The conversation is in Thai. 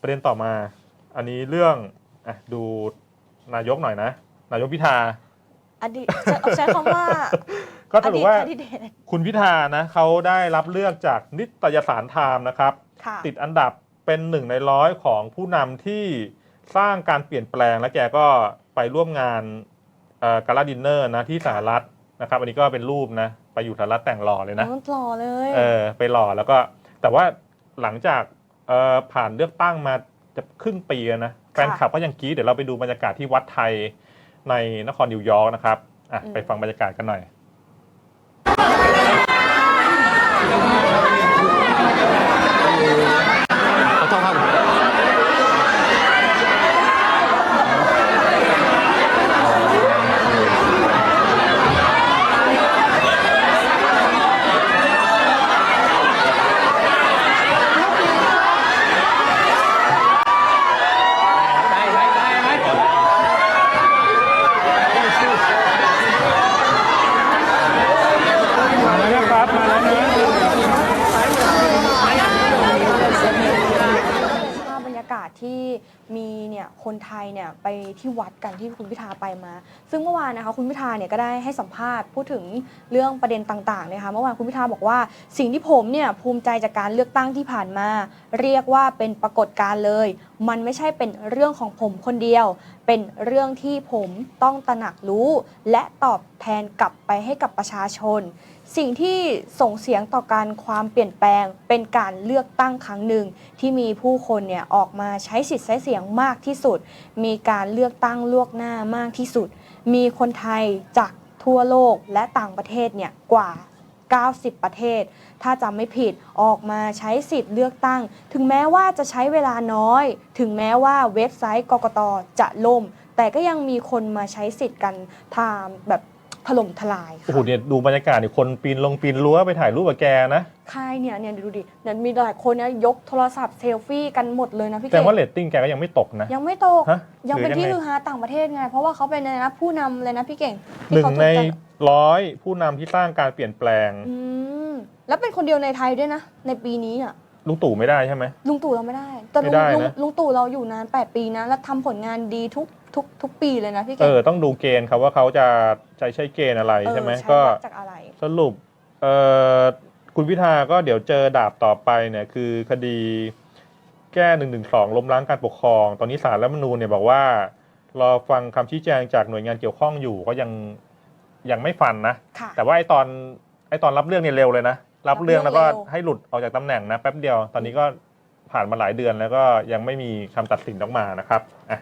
ประเด็นต่อมา อันนี้เรื่องอะดูนายกหน่อยนะ นายกพิธาอดีตใช้ใช้คำว่าก็สรุปว่าอดีต candidate คุณพิธานะเขาได้รับเลือกจากนิตยสารไทม์นะครับค่ะติดอันดับเป็นหนึ่งในร้อยของผู้นำที่สร้างการเปลี่ยนแปลงและแกก็ไปร่วมงานกาลาดินเนอร์นะที่สหรัฐนะครับ อันนี้ก็เป็นรูปนะ ไปอยู่สหรัฐแต่งหล่อเลยนะโอ้หล่อเลย เออไปหล่อแล้วก็แต่ว่าหลังจาก เอ่อผ่านเลือกตั้งมาจะครึ่งปีแล้วนะแฟนคลับก็ยังกรี๊ดเดี๋ยวเราไปดูบรรยากาศที่วัดไทยในนครนิวยอร์กนะครับอะไปฟังบรรยากาศกันหน่อย ขอโทษครับ มาแล้วครับมาแล้วนะ ภาพบรรยากาศที่ มีเนี่ยคนไทยเนี่ยไปที่วัดกันที่คุณพิธาไปมา ซึ่งเมื่อวานนะคะคุณพิธาเนี่ยก็ได้ให้สัมภาษณ์พูดถึงเรื่องประเด็นต่างๆนะคะเมื่อวานคุณพิธาบอกว่าสิ่งที่ผมเนี่ยภูมิใจจากการเลือกตั้งที่ผ่านมา เรียกว่าเป็นปรากฏการณ์เลย มันไม่ใช่เป็นเรื่องของผมคนเดียว เป็นเรื่องที่ผมต้องตระหนักรู้ และตอบแทนกลับไปให้กับประชาชน สิ่งที่ส่งเสียงต่อการความเปลี่ยนแปลง เป็นการเลือกตั้งครั้งหนึ่ง ที่มีผู้คนเนี่ยออกมาใช้สิทธิ์ใช้เสียงมากที่สุด มีการเลือกตั้งล่วงหน้ามากที่สุด มีคนไทยจากทั่วโลกและต่างประเทศเนี่ยกว่า 90 ประเทศ ถ้าจำไม่ผิดออกมาใช้สิทธิ์เลือกตั้ง ถึงแม้ว่าจะใช้เวลาน้อย ถึงแม้ว่าเว็บไซต์กกตจะล่ม แต่ก็ยังมีคนมาใช้สิทธิ์กันทางแบบถล่มทลายโอ้โหค่ะเนี่ยดูบรรยากาศเนี่ยคนปีนลงปีนรั้วไปถ่ายรูปกับแกนะใช่เนี่ยเนี่ยดูดิเนี่ยมีหลายคนเนี่ยยกโทรศัพท์เซลฟี่กันหมดเลยนะพี่แต่เก่งว่าเรตติ้งแกก็ยังไม่ตกนะ ยังไม่ตก ฮะยังเป็นหรือที่ไง ฮือฮาต่างประเทศไง เพราะว่าเขาเป็นอะไรนะผู้นำเลยนะพี่เก่งหนึ่งที่เขาถูกในใจ ร้อยผู้นำที่สร้างการเปลี่ยนแปลง อืมแล้วเป็นคนเดียวในไทยด้วยนะ ในปีนี้อะ ลุงตู่ไม่ได้ใช่ไหม ลุงตู่เราไม่ได้ แต่ลุไม่งได้นะ ลุงลุงตู่เราอยู่นาน 8 ปีนะ แล้วทำผลงานดีทุกทุกทุกปีเลยนะพี่เอเก่งอต้องดูเกณฑ์ครับว่าเขาจะใช้ใช้เกณฑ์อะไรเออใช่ไหมใช้ก็ วัดจากอะไร สรุปเอ่อคุณพิธาก็เดี๋ยวเจอดาบต่อไปเนี่ยคือคดีแก้1นึล้มล้างการปกครอง ตอนนี้ศาลรัฐธรรมนูญเนี่ยบอกว่า รอฟังคำชี้แจงจากหน่วยงานเกี่ยวข้องอยู่ก็ยัง ยังไม่ฟันนะ ค่ะ แต่ว่าไอตอนไอตอนรับเรื่องเนี่ยเร็วเลยนะ รับเรื่องแล้วก็รับเรื่องเร็ว ให้หลุดออกจากตำแหน่งนะแป๊บเดียว ตอนนี้ก็ผ่านมาหลายเดือนแล้วก็ยังไม่มีคำตัดสินออกมานะครับอะ